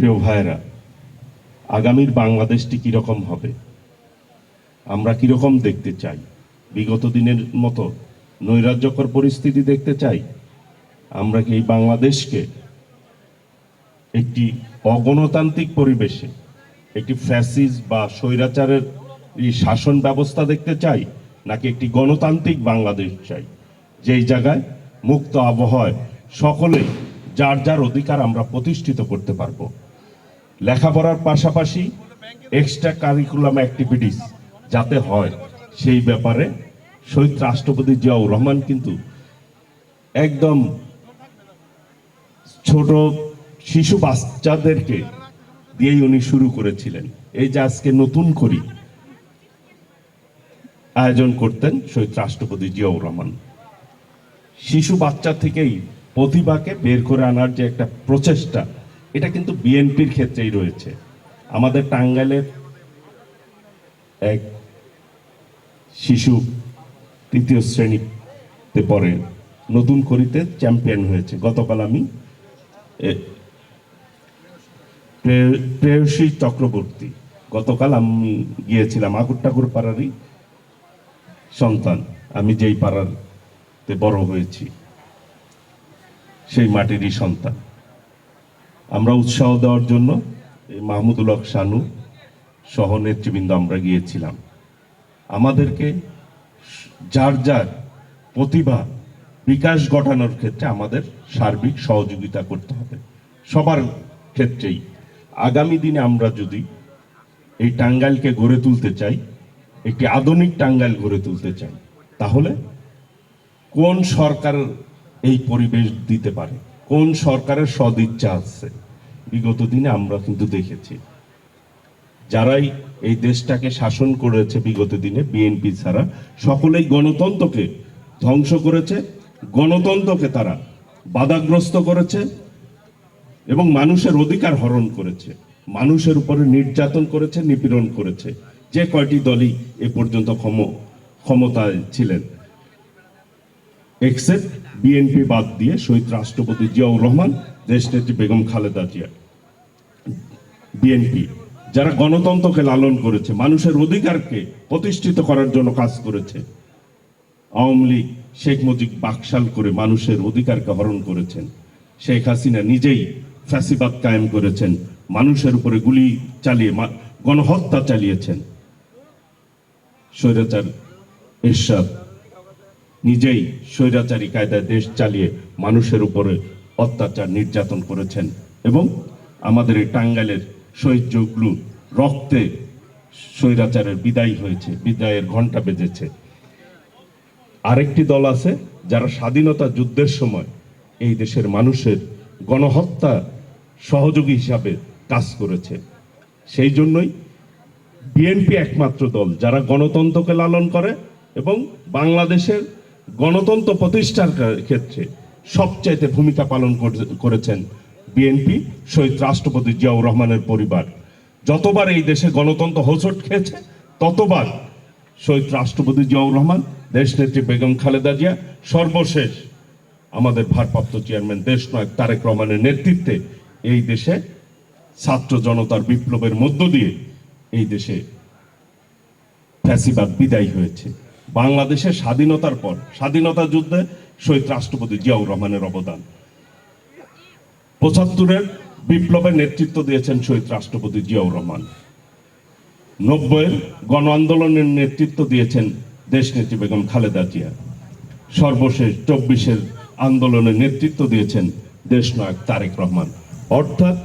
প্রিয় ভাইয়েরা, আগামীর বাংলাদেশটি কীরকম হবে? আমরা কীরকম দেখতে চাই? বিগত দিনের মতো নৈরাজ্যকর পরিস্থিতি দেখতে চাই? আমরা কি এই বাংলাদেশকে একটি অগণতান্ত্রিক পরিবেশে, একটি ফ্যাসিস বা স্বৈরাচারের শাসন ব্যবস্থা দেখতে চাই, নাকি একটি গণতান্ত্রিক বাংলাদেশ চাই? যেই জায়গায় মুক্ত আবহাওয়ায় সকলে যার যার অধিকার আমরা প্রতিষ্ঠিত করতে পারব। লেখাপড়ার পাশাপাশি এক্সট্রা কারিকুলাম অ্যাক্টিভিটিস যাতে হয়, সেই ব্যাপারে শহীদ রাষ্ট্রপতি জিয়াউর রহমান কিন্তু একদম ছোট শিশু বাচ্চাদেরকে দিয়েই উনি শুরু করেছিলেন। এই যে আজকে নতুন করি আয়োজন করতেন শহীদ রাষ্ট্রপতি জিয়াউর রহমান। শিশু বাচ্চা থেকেই প্রতিভাকে বের করে আনার যে একটা প্রচেষ্টা এটা কিন্তু বিএনপির ক্ষেত্রেই রয়েছে। আমাদের টাঙ্গাইলের এক শিশু তৃতীয় শ্রেণীতে পড়ে। নতুন করিতে চ্যাম্পিয়ন হয়েছে। গতকাল আমি প্রেয়সী চক্রবর্তী, গতকাল আমি গিয়েছিলাম আগুর ঠাকুর পাড়ারই সন্তান। আমি যেই পাড়াতে বড় হয়েছি, সেই মাটিরই সন্তান। আমরা উৎসাহ দেওয়ার জন্য এই মাহমুদুল হক শানু সহ নেতৃবৃন্দ আমরা গিয়েছিলাম। আমাদেরকে যার যার প্রতিভা বিকাশ ঘটানোর ক্ষেত্রে আমাদের সার্বিক সহযোগিতা করতে হবে। সবার ক্ষেত্রেই। আগামী দিনে আমরা যদি এই টাঙ্গাইলকে গড়ে তুলতে চাই, একটি আধুনিক টাঙ্গাইল গড়ে তুলতে চাই, তাহলে কোন সরকার এই পরিবেশ দিতে পারে? কোন সরকারের সদিচ্ছা আছে? বিগত দিনে আমরা কিন্তু দেখেছি। যারাই এই দেশটাকে শাসন করেছে বিগত দিনে, বিএনপি ছাড়া, সকলেই গণতন্ত্রকে ধ্বংস করেছে, গণতন্ত্রকে তারা বাধাগ্রস্ত করেছে এবং মানুষের অধিকার হরণ করেছে। মানুষের উপরে নির্যাতন করেছে, নিপীড়ন করেছে। যে কয়টি দলই এ পর্যন্ত ক্ষম, ক্ষমতায় ছিলেন এক্সেপ্ট বিএনপি বাদ দিয়ে শহীদ রাষ্ট্রপতি জিয়াউর রহমান দেশনেত্রী বেগম খালেদা জিয়া। বিএনপি যারা গণতন্ত্রকে লালন করেছে, মানুষের অধিকারকে প্রতিষ্ঠিত করার জন্য কাজ করেছে, আওয়ামী লীগ, শেখ মুজিব বাকশাল করে মানুষের অধিকারকে হরণ করেছেন। শেখ হাসিনা নিজেই ফ্যাসিবাদ কায়েম করেছেন, মানুষের উপরে গুলি চালিয়ে গণহত্যা চালিয়েছেন। স্বৈরাচার এরশাদ নিজেই স্বৈরাচারী কায়দায় দেশ চালিয়ে মানুষের উপরে অত্যাচার নির্যাতন করেছেন এবং আমাদের এই টাঙ্গাইলের শহীদ জগলু রক্তে স্বৈরাচারের বিদায় হয়েছে, বিদায়ের ঘণ্টা বেজেছে। আরেকটি দল আছে যারা স্বাধীনতা যুদ্ধের সময় এই দেশের মানুষের গণহত্যা সহযোগী হিসাবে কাজ করেছে। সেই জন্যই বিএনপি একমাত্র দল যারা গণতন্ত্রকে লালন করে এবং বাংলাদেশের গণতন্ত্র প্রতিষ্ঠার ক্ষেত্রে সবচাইতে ভূমিকা পালন করেছেন বিএনপি, শহীদ রাষ্ট্রপতি জিয়াউর রহমানের পরিবার। যতবার এই দেশে গণতন্ত্র হোঁচট খেয়েছে, ততবার শহীদ রাষ্ট্রপতি জিয়াউর রহমান, দেশনেত্রী বেগম খালেদা জিয়া, সর্বশেষ আমাদের ভারপ্রাপ্ত চেয়ারম্যান দেশনায়ক তারেক রহমানের নেতৃত্বে এই দেশে ছাত্র জনতার বিপ্লবের মধ্য দিয়ে এই দেশে ফ্যাসিবাদ বিদায় হয়েছে। বাংলাদেশের স্বাধীনতার পর, স্বাধীনতা যুদ্ধে শহীদ রাষ্ট্রপতি জিয়াউর রহমানের অবদান। পঁচাত্তরের বিপ্লবের নেতৃত্ব দিয়েছেন শহীদ রাষ্ট্রপতি জিয়াউর রহমান। নব্বইয়ের গণ আন্দোলনের নেতৃত্ব দিয়েছেন দেশনেত্রী বেগম খালেদা জিয়া। সর্বশেষ চব্বিশের আন্দোলনের নেতৃত্ব দিয়েছেন দেশনায়ক তারেক রহমান। অর্থাৎ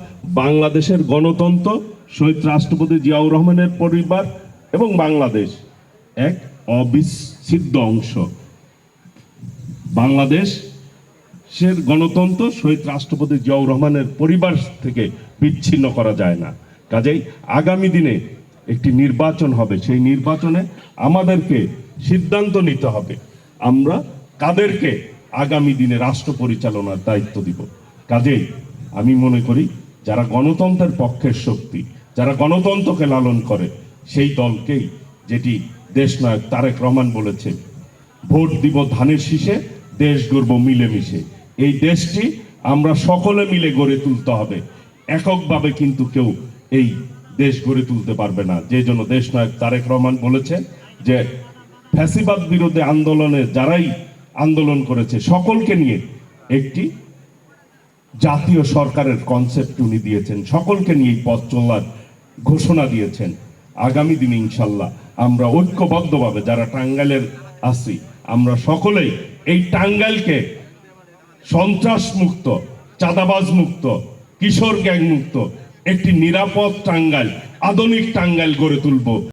বাংলাদেশের গণতন্ত্র, শহীদ রাষ্ট্রপতি জিয়াউর রহমানের পরিবার এবং বাংলাদেশ এক অবিচ্ছেদ্য অংশ। বাংলাদেশ সের গণতন্ত্র শহীদ রাষ্ট্রপতি জিয়াউর রহমানের পরিবার থেকে বিচ্ছিন্ন করা যায় না। কাজেই আগামী দিনে একটি নির্বাচন হবে। সেই নির্বাচনে আমাদেরকে সিদ্ধান্ত নিতে হবে, আমরা কাদেরকে আগামী দিনে রাষ্ট্র পরিচালনার দায়িত্ব দিব। কাজেই আমি মনে করি, যারা গণতন্ত্রের পক্ষের শক্তি, যারা গণতন্ত্রকে লালন করে, সেই দলকেই যেটি দেশনায়ক তারেক রহমান বলেছে ভোট দিব ধানের শীষে, দেশ গড়ব মিলেমিশে। এই দেশটি আমরা সকলে মিলে গড়ে তুলতে হবে। এককভাবে কিন্তু কেউ এই দেশ গড়ে তুলতে পারবে না। যে জন্য দেশ নায়ক তারেক রহমান বলেছেন যে, ফ্যাসিবাদ বিরোধী আন্দোলনে যারাই আন্দোলন করেছে, সকলকে নিয়ে একটি জাতীয় সরকারের কনসেপ্ট উনি দিয়েছেন। সকলকে নিয়ে পথ চলার ঘোষণা দিয়েছেন। আগামী দিনে ইনশাল্লাহ আমরা ঐক্যবদ্ধভাবে যারা টাঙ্গাইলের আছি, আমরা সকলেই এই টাঙ্গাইলকে সন্ত্রাস মুক্ত চাঁদাবাজ মুক্ত কিশোর গ্যাং মুক্ত একটি নিরাপদ টাঙ্গাইল, আধুনিক টাঙ্গাইল গড়ে তুলব।